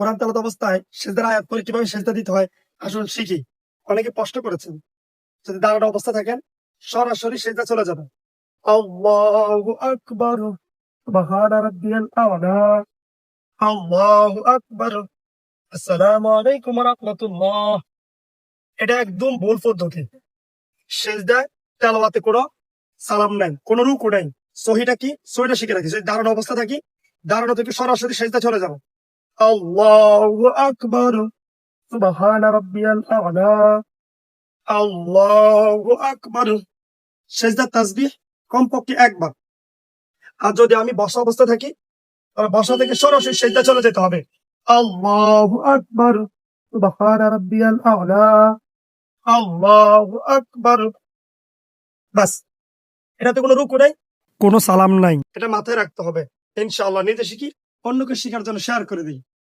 কোরআন অবস্থায় সেজদার আয়াত করে কীভাবে সেজদা দিতে হয়, আসুন শিখি। অনেকে প্রশ্ন করেছেন, যদি দাঁড়ানো অবস্থা থাকেন, সরাসরি সেজদা চলে যাবে। এটা একদম ভুল পদ্ধতি। সেজদায় তেলাওয়াতে কোনো সালাম নাই, কোনো রুকু নাই। সহিটা কি? সহিটা শিখে রাখি। যদি দাঁড়ানো অবস্থা থাকি, দাঁড়ানো থেকে সরাসরি সেজদা চলে যাব। আল্লাহু আকবার সুবহান রাব্বিয়াল আ'লা আল্লাহু আকবার সেজদা তাসবিহ কমপক্ষে একবার। আর যদি আমি বসা অবস্থা থাকি, তাহলে বসা থেকে সরাসরি সেজদা চলে যেতে হবে। আল্লাহু আকবার সুবহান রাব্বিয়াল আ'লা আল্লাহু আকবার বাস, এটাতে কোনো রুকু নাই, কোনো সালাম নাই। এটা মাথায় রাখতে হবে। ইনশাআল্লাহ নিজে শিখি অন্যকে শেখার জন্য শেয়ার করে দিই।